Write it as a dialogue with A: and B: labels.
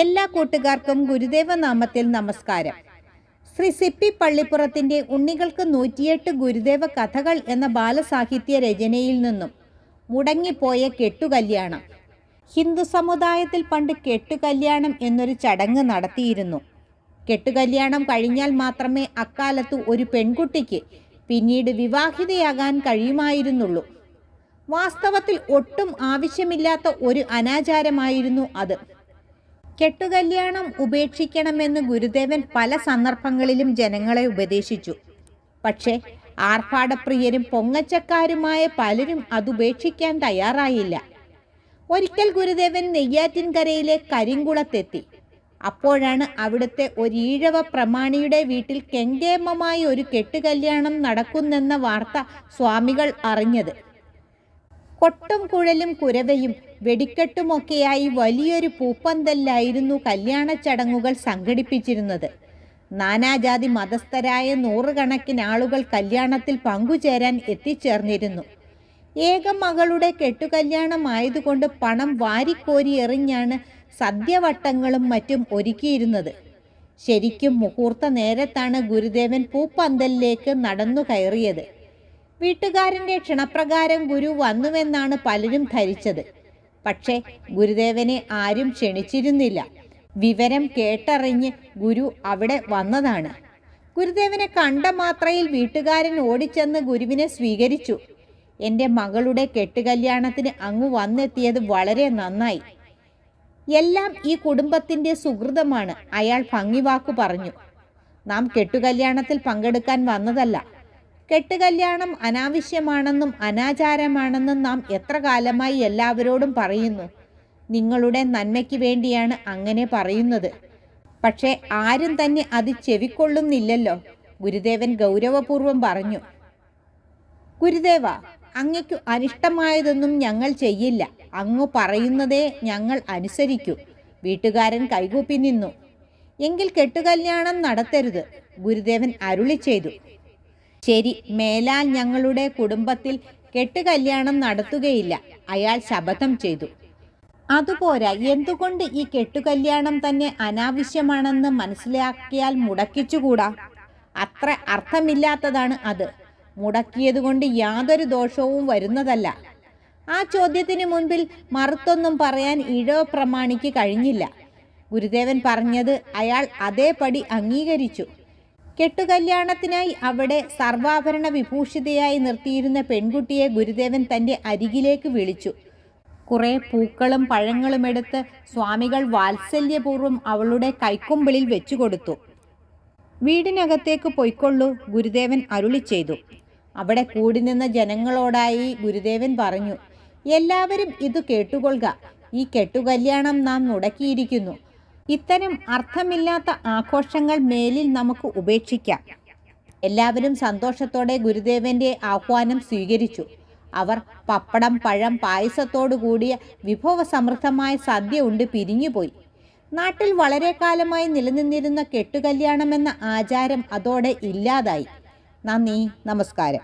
A: എല്ലാ കൂട്ടുകാർക്കും ഗുരുദേവ നാമത്തിൽ നമസ്കാരം. ശ്രീ സിപ്പി പള്ളിപ്പുറത്തിന്റെ ഉണ്ണികൾക്ക് നൂറ്റിയെട്ട് ഗുരുദേവ കഥകൾ എന്ന ബാലസാഹിത്യ രചനയിൽ നിന്നും മുടങ്ങിപ്പോയ കെട്ടുകല്യാണം. ഹിന്ദു സമുദായത്തിൽ പണ്ട് കെട്ടുകല്യാണം എന്നൊരു ചടങ്ങ് നടത്തിയിരുന്നു. കെട്ടുകല്യാണം കഴിഞ്ഞാൽ മാത്രമേ അക്കാലത്ത് ഒരു പെൺകുട്ടിക്ക് പിന്നീട് വിവാഹിതയാകാൻ കഴിയുമായിരുന്നുള്ളൂ. വാസ്തവത്തിൽ ഒട്ടും ആവശ്യമില്ലാത്ത ഒരു അനാചാരമായിരുന്നു അത്. കെട്ടുകല്യാണം ഉപേക്ഷിക്കണമെന്ന് ഗുരുദേവൻ പല സന്ദർഭങ്ങളിലും ജനങ്ങളെ ഉപദേശിച്ചു. പക്ഷേ ആർഭാടപ്രിയരും പൊങ്ങച്ചക്കാരുമായ പലരും അതുപേക്ഷിക്കാൻ തയ്യാറായില്ല. ഒരിക്കൽ ഗുരുദേവൻ നെയ്യാറ്റിൻകരയിലെ കരിങ്കുളത്തെത്തി. അപ്പോഴാണ് അവിടുത്തെ ഒരു ഈഴവ പ്രമാണിയുടെ വീട്ടിൽ കെങ്കേമമായി ഒരു കെട്ടുകല്യാണം നടക്കുന്നെന്ന വാർത്ത സ്വാമികൾ അറിഞ്ഞത്. കൊട്ടും കുഴലും കുരവയും വെടിക്കെട്ടുമൊക്കെയായി വലിയൊരു പൂപ്പന്തലിലായിരുന്നു കല്യാണ ചടങ്ങുകൾ സംഘടിപ്പിച്ചിരുന്നത്. നാനാജാതി മതസ്ഥരായ നൂറുകണക്കിന് ആളുകൾ കല്യാണത്തിൽ പങ്കുചേരാൻ എത്തിച്ചേർന്നിരുന്നു. ഏക മകളുടെ കെട്ടുകല്യാണമായതുകൊണ്ട് പണം വാരിക്കോരി എറിഞ്ഞാണ് സദ്യവട്ടങ്ങളും മറ്റും ഒരുക്കിയിരുന്നത്. ശരിക്കും മുഹൂർത്ത നേരത്താണ് ഗുരുദേവൻ പൂപ്പന്തലിലേക്ക് നടന്നു കയറിയത് വീട്ടുകാരന്റെ ക്ഷണപ്രകാരം ഗുരു വന്നുവെന്നാണ് പലരും ധരിച്ചത്. പക്ഷേ ഗുരുദേവനെ ആരും ക്ഷണിച്ചിരുന്നില്ല. വിവരം കേട്ടറിഞ്ഞ് ഗുരു അവിടെ വന്നതാണ്. ഗുരുദേവനെ കണ്ട മാത്രയിൽ വീട്ടുകാരൻ ഓടിച്ചെന്ന് ഗുരുവിനെ സ്വീകരിച്ചു. എന്റെ മകളുടെ കെട്ടുകല്യാണത്തിന് അങ്ങ് വന്നെത്തിയത് വളരെ നന്നായി. എല്ലാം ഈ കുടുംബത്തിന്റെ സുഹൃതമാണ് അയാൾ ഭംഗിവാക്കു പറഞ്ഞു. നാം കെട്ടുകല്യാണത്തിൽ പങ്കെടുക്കാൻ വന്നതല്ല. കെട്ടുകല്യാണം അനാവശ്യമാണെന്നും അനാചാരമാണെന്നും നാം എത്ര കാലമായി എല്ലാവരോടും പറയുന്നു. നിങ്ങളുടെ നന്മയ്ക്ക് വേണ്ടിയാണ് അങ്ങനെ പറയുന്നത്. പക്ഷേ ആരും തന്നെ അത് ചെവിക്കൊള്ളുന്നില്ലല്ലോ. ഗുരുദേവൻ ഗൗരവപൂർവം പറഞ്ഞു. ഗുരുദേവ അങ്ങയ്ക്കു അനിഷ്ടമായതൊന്നും ഞങ്ങൾ ചെയ്യില്ല. അങ്ങ് പറയുന്നതേ ഞങ്ങൾ അനുസരിക്കൂ. വീട്ടുകാരൻ കൈകൂപ്പി നിന്നു. എങ്കിൽ കെട്ടുകല്യാണം നടത്തരുത്. ഗുരുദേവൻ അരുളി ചെയ്തു. ശരി മേലാൽ ഞങ്ങളുടെ കുടുംബത്തിൽ കെട്ടുകല്യാണം നടത്തുകയില്ല. അയാൾ ശപഥം ചെയ്തു. അതുപോരാ എന്തുകൊണ്ട് ഈ കെട്ടുകല്യാണം തന്നെ അനാവശ്യമാണെന്ന് മനസ്സിലാക്കിയാൽ മുടക്കിച്ചുകൂടാ? അത്ര അർത്ഥമില്ലാത്തതാണ് അത്. മുടക്കിയതുകൊണ്ട് യാതൊരു ദോഷവും വരുന്നതല്ല. ആ ചോദ്യത്തിന് മുൻപിൽ മറുത്തൊന്നും പറയാൻ ഇഴോ പ്രമാണിക്ക് കഴിഞ്ഞില്ല. ഗുരുദേവൻ പറഞ്ഞത് അയാൾ അതേപടി അംഗീകരിച്ചു. കെട്ടുകല്യാണത്തിനായി അവിടെ സർവാഭരണ വിഭൂഷിതയായി നിർത്തിയിരുന്ന പെൺകുട്ടിയെ ഗുരുദേവൻ തന്റെ അരികിലേക്ക് വിളിച്ചു. കുറെ പൂക്കളും പഴങ്ങളും എടുത്ത് സ്വാമികൾ വാത്സല്യപൂർവം അവളുടെ കൈക്കൊമ്പിളിൽ വെച്ചു കൊടുത്തു. വീടിനകത്തേക്ക് പൊയ്ക്കൊള്ളൂ ഗുരുദേവൻ അരുളി ചെയ്തു. അവിടെ കൂടി നിന്ന ജനങ്ങളോടായി ഗുരുദേവൻ പറഞ്ഞു എല്ലാവരും ഇത് കേട്ടുകൊള്ളുക. ഈ കെട്ടുകല്യാണം നാം മുടക്കിയിരിക്കുന്നു. ഇത്തരം അർത്ഥമില്ലാത്ത ആഘോഷങ്ങൾ മേലിൽ നമുക്ക് ഉപേക്ഷിക്കാം. എല്ലാവരും സന്തോഷത്തോടെ ഗുരുദേവന്റെ ആഹ്വാനം സ്വീകരിച്ചു. അവർ പപ്പടം പഴം പായസത്തോടു കൂടിയ വിഭവസമൃദ്ധമായ സദ്യ ഉണ്ട് പിരിഞ്ഞുപോയി. നാട്ടിൽ വളരെ കാലമായി നിലനിന്നിരുന്ന കെട്ടുകല്യാണം എന്ന ആചാരം അതോടെ ഇല്ലാതായി. നന്ദി നമസ്കാരം.